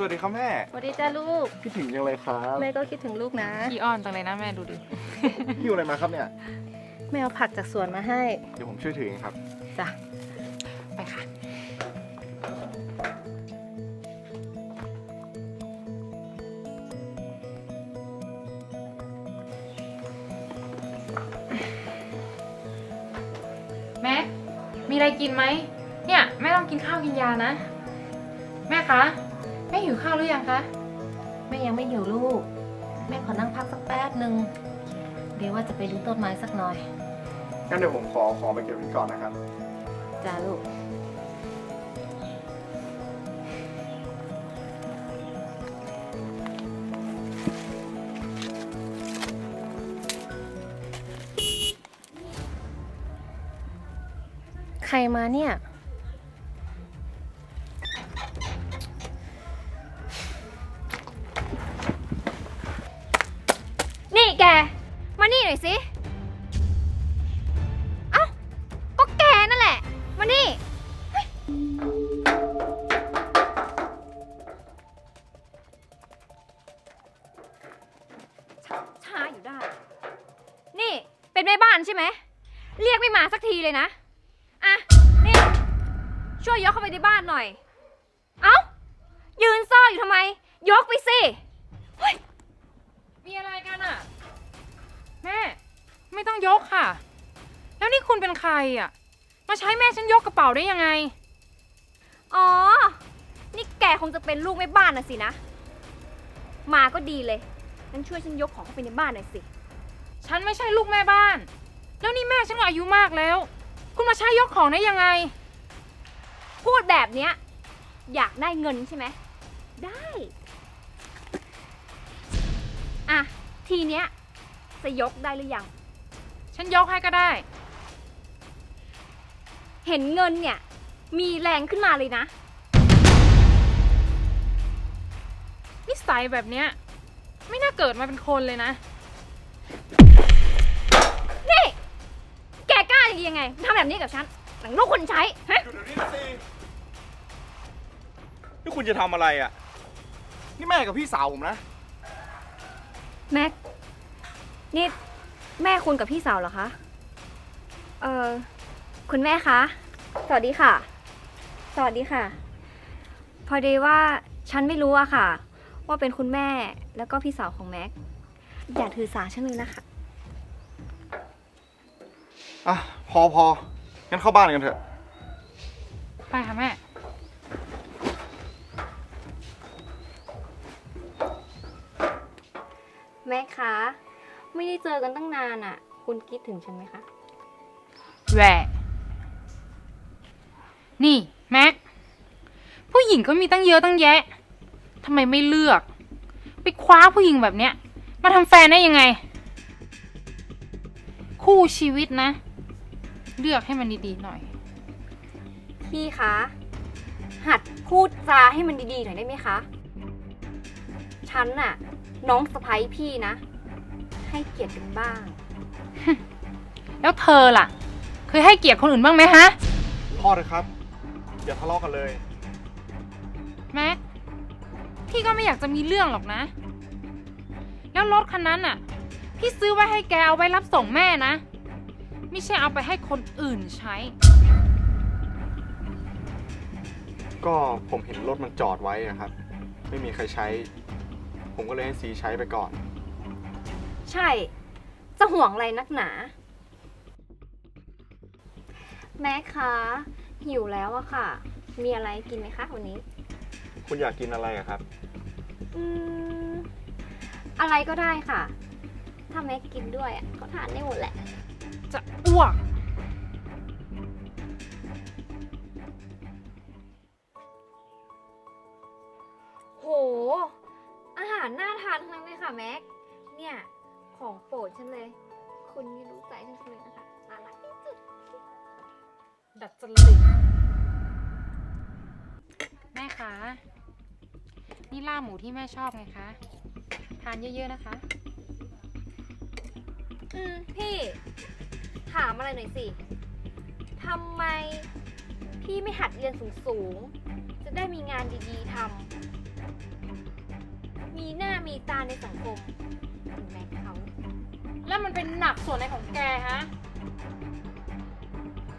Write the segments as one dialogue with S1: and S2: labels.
S1: สวัสดีครับแม่
S2: สวัสดีจ้าลูก
S1: คิดถึงยังเลยครับ
S2: แม่ก็คิดถึงลูกนะ
S3: ขี้อ้อนจังเลยนะแม่ดูดิ
S1: หิวอะไรมาครับเนี่ย
S2: แม่เอาผักจากสวนมาให้
S1: เดี๋ยวผมช่วยถือเองครับ
S2: จ้ะ
S3: ไปค่ะ แม่ มีอะไรกินไหม เนี่ย แม่ต้องกินข้าวกินยานะ แม่คะ แม่หิวข้าวหรือยังคะ
S2: แม่ยังไม่หิวลูก แม่ขอนั่งพักสักแป๊บหนึ่งเดี๋ยวว่าจะไปดูต้นไม้สักหน่อย
S1: งั้นเดี๋ยวผมขอของไปเก็บไว้ก่อนนะครับ
S2: จ้าลูก ใครมาเนี่ย
S4: ม่มาสักทีเลยนะ อะ นี่ ช่วยยกเข้าไปในบ้านหน่อย เอ้า ยืนซ่ออยู่ทำไม ยกไปสิ
S3: มีอะไรกันอะแม่ ไม่ต้องยกค่ะ แล้วนี่คุณเป็นใครอะมาใช้แม่ฉันยกกระเป๋าได้ยังไง
S4: อ๋อ นี่แกคงจะเป็นลูกแม่บ้านน่ะสินะ มาก็ดีเลย งั้นช่วยฉันยกของเข้าไปในบ้านหน่อยสิ
S3: ฉันไม่ใช่ลูกแม่บ้าน แล้วนี่แม่ฉันก็อายุมากแล้ว คุณมาใช้ยกของได้ยังไง
S4: พูดแบบเนี้ยอยากได้เงินใช่ไหม ได้ อะ ทีเนี้ยจะยกได้หรือยัง
S3: ฉันยกให้ก็ได้
S4: เห็นเงินเนี่ย มีแรงขึ้นมาเลยนะ
S3: นิสัยแบบเนี้ย ไม่น่าเกิดมาเป็นคนเลยนะ
S4: แกกล้ายังไงทำแบบนี้กับฉันหลังลูกคนใช้ฮะ
S1: อยู่เดี๋ยวนี้นะสินี่คุณจะทำอะไรอะ นี่แม่กับพี่สาวผมนะ
S4: แม็ก นี่แม่คุณกับพี่สาวเหรอคะ เอ่อคุณแม่คะ สวัสดีค่ะ สวัสดีค่ะ พอดีว่าฉันไม่รู้อะค่ะ ว่าเป็นคุณแม่แล้วก็พี่สาวของแม็ก อย่าถือสาฉันเลยนะคะ
S1: อะ พอพองั้นเข้าบ้านกันเถอะ
S3: ไปค่ะแม่
S4: แม็กคะ ไม่ได้เจอกันตั้งนานอะคุณคิดถึงฉันไหมคะ
S3: แหวะนี่ แม็ก ผู้หญิงก็มีตั้งเยอะตั้งแยะทำไมไม่เลือก ไปคว้าผู้หญิงแบบเนี้ย มาทำแฟนได้ยังไง คู่ชีวิตนะ เลือกให้มันดีๆหน่อย
S4: พี่คะ หัดพูดจาให้มันดีๆหน่อยได้ไหมคะ ฉันน่ะ น้องสะพ้ยพี่นะ ให้เกียรติกันบ้าง
S3: แล้วเธอล่ะ เคยให้เกียรติคนอื่นบ้างไหมฮะ
S1: พ่อเถอะครับ อย่าทะเลาะกันเลย
S3: แม็กพี่ก็ไม่อยากจะมีเรื่องหรอกนะ แล้วรถคันนั้นน่ะ พี่ซื้อไว้ให้แกเอาไว้รับส่งแม่นะ ไม่ใช่เอาไปให้คนอื่นใช้
S1: ก็ผมเห็นรถมันจอดไว้อะครับ ไม่มีใครใช้ ผมก็เลยให้ซีใช้ไปก่อน
S4: ใช่ จะห่วงอะไรนักหนา แม่คะหิวแล้วอะค่ะ มีอะไรกินไหมคะวันนี้
S1: คุณอยากกินอะไรอะครับ
S4: อืม อะไรก็ได้ค่ะ ถ้าแม่กินด้วยอะก็ทานได้หมดแหละ
S3: จะอ้วก
S4: โห อาหารน่าทานทั้งนั้นเลยค่ะแม็ก เนี่ย ของโปรดฉันเลย คุณนี่รู้ใจฉันจังเลยนะคะน่ารักที่สุด
S3: ดัดจริตแม่คะ นี่ล่าบหมูที่แม่ชอบไงคะ ทานเยอะๆนะคะ
S4: อืม พี่ ถามอะไรหน่อยสิทำไมพี่ไม่หัดเรียนสูงๆ จะได้มีงานดีๆทำ มีหน้ามีตาในสังคมคุณแม็กเขา
S3: แล้วมันเป็นหนักส่วนไหนของแกฮะ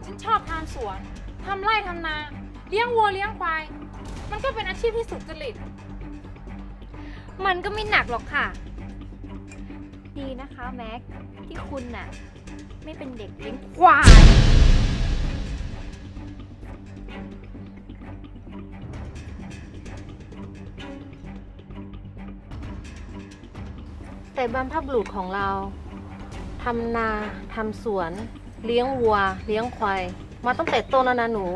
S3: ฉันชอบทำสวน ทำไร่ทำนา เลี้ยงวัวเลี้ยงควาย มันก็เป็นอาชีพที่สุจริต
S4: มันก็ไม่หนักหรอกค่ะ ดีนะคะแม็กที่คุณน่ะ ไม่เป็นเด็กเลี้ยงควาย
S2: แต่บรรพบุรุษของเราทำนาทำสวน เลี้ยงวัว เลี้ยงควายมาตั้งแต่ต้นแล้วนะหนู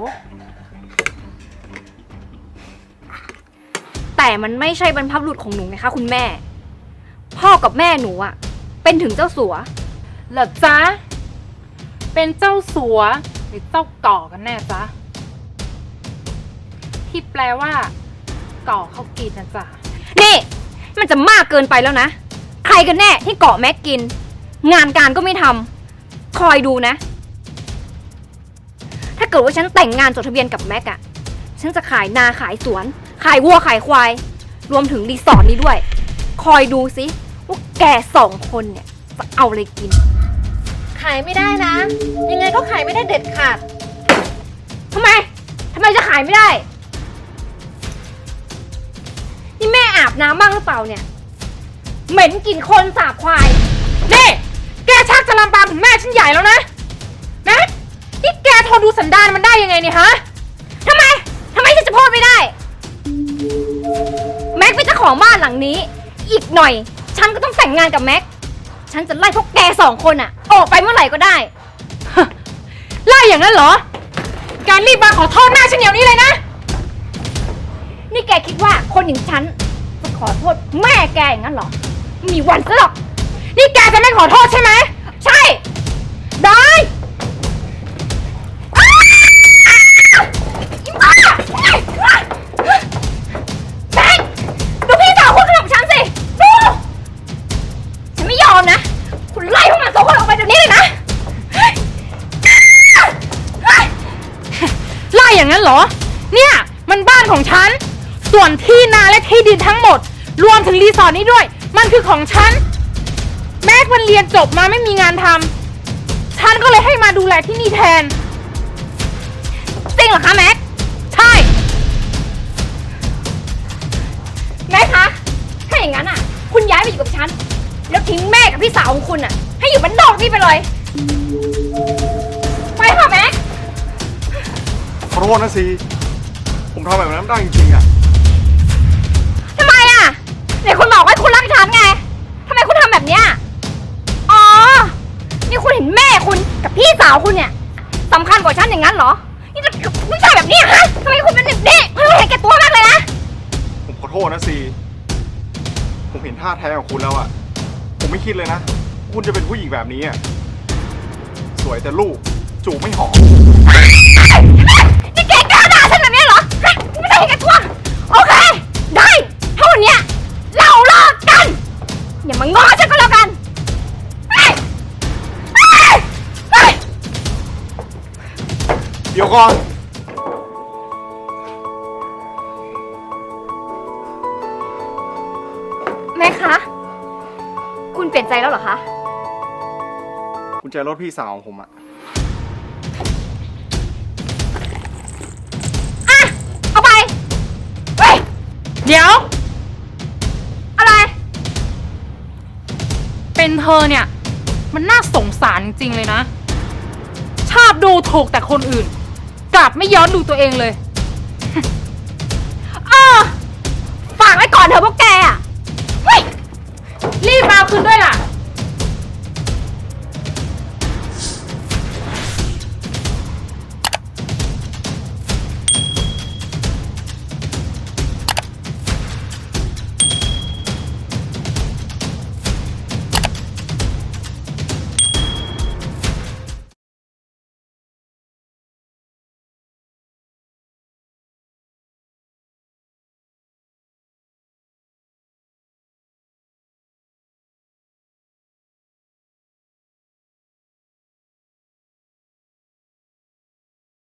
S4: แต่มันไม่ใช่บรรพบุรุษของหนูนะคะคุณแม่ พ่อกับแม่หนูอะเป็นถึงเจ้าสัว
S3: เหรอจ๊ะ เป็นเจ้าสัวหรือเจ้าก่อกันแน่จ๊ะ ที่แปลว่า ก่อเขากินนะจ๊ะ
S4: นี่มันจะมากเกินไปแล้วนะ ใครกันแน่ที่เกาะแม็กกิน งานการก็ไม่ทำคอยดูนะ ถ้าเกิดว่าฉันแต่งงานจดทะเบียนกับแม็กอะฉันจะขายนาขายสวน ขายวัวขายควาย รวมถึงรีสอร์ทนี้ด้วย คอยดูสิว่าแกสองคนเนี่ยจะเอาอะไรกิน
S2: ขายไม่ได้นะ ยังไงก็ขายไม่ได้เด็ดขาด
S4: ทำไมทำไมจะขายไม่ได้ นี่แม่อาบน้ำบ้างหรือเปล่าเนี่ย เหม็นกลิ่นคนสาบควาย
S3: นี่ แกชักจะลามปามถึงแม่ฉันใหญ่แล้วนะแม็กนี่แกทนดูสันดานมันได้ยังไงเนี่ยฮะ
S4: ทำไมทำไมฉันจะพูดไม่ได้ แม็กเป็นเจ้าของบ้านหลังนี้ อีกหน่อย ฉันก็ต้องแต่งงานกับแม็ก ฉันจะไล่พวกแกสองคนอะออกไปเมื่อไหร่ก็ได้
S3: ไล่อย่างนั้นเหรอ การรีบมาขอโทษหน้าฉันเดี๋ยวนี้เลยนะ
S4: นี่แกคิดว่าคนอย่างฉันจะขอโทษแม่แกอย่างนั้นเหรอไม่มีวันซะหรอก
S3: นี่แกจะไม่ขอโทษใช่ไหม
S4: ใช่
S3: อย่างนั้นเหรอ เนี่ย มันบ้านของฉัน ส่วนที่นาและที่ดินทั้งหมด รวมถึงรีสอร์ทนี้ด้วย มันคือของฉัน แม็กมันเรียนจบมาไม่มีงานทำฉันก็เลยให้มาดูแลที่นี่แทน
S4: จริงเหรอคะแม็ก
S3: ใช่
S4: แม็กคะ ถ้าอย่างนั้นอะ คุณย้ายไปอยู่กับฉัน แล้วทิ้งแม่กับพี่สาวของคุณอะ ให้อยู่บ้านนอกนี่ไปเลย ไปค่ะแม็ก
S1: ขอโทษนะซีผมทำแบบนั้นไม่ได้จริงๆอะ
S4: ทำไมอะไหนคุณบอกว่าคุณรักฉันไงทำไมคุณทำแบบเนี้ยอ๋อ นี่คุณเห็นแม่คุณกับพี่สาวคุณเนี่ยสำคัญกว่าฉันอย่างนั้นเหรอ นี่จะผู้ชายแบบนี้ฮะทำไมคุณเป็นแบบนี้เฮ้ยเห็นแก่ตัวมากเลยนะ
S1: ผมขอโทษนะซีผมเห็นท่าแท้ของคุณแล้วอะผมไม่คิดเลยนะ คุณจะเป็นผู้หญิงแบบนี้อะสวยแต่ลูก จูบไม่หอม
S4: นี่แกกล้าด่าฉันแบบนี้เหรอฮะไม่ได้เห็นแก่ตัวโอเค ได้เท่านี้เราเลิกกัน อย่ามางอฉันก็แล้วกันเฮ้ยเฮ้ยเฮ้ย
S1: เดี๋ยวก่อน
S4: แม่คะ คุณเปลี่ยนใจแล้วเหรอคะ
S1: กุญแจรถพี่สาวของผมอะ
S4: อะ
S3: เดี๋ยว
S4: อะไร
S3: เป็นเธอเนี่ย มันน่าสงสารจริงๆเลยนะ ชอบดูถูกแต่คนอื่น กลับไม่ย้อนดูตัวเองเลย
S4: เออ ฝากไว้ก่อนเถอะพวกแกอะเฮ้ย
S3: รีบมาเอาคืนด้วยล่ะ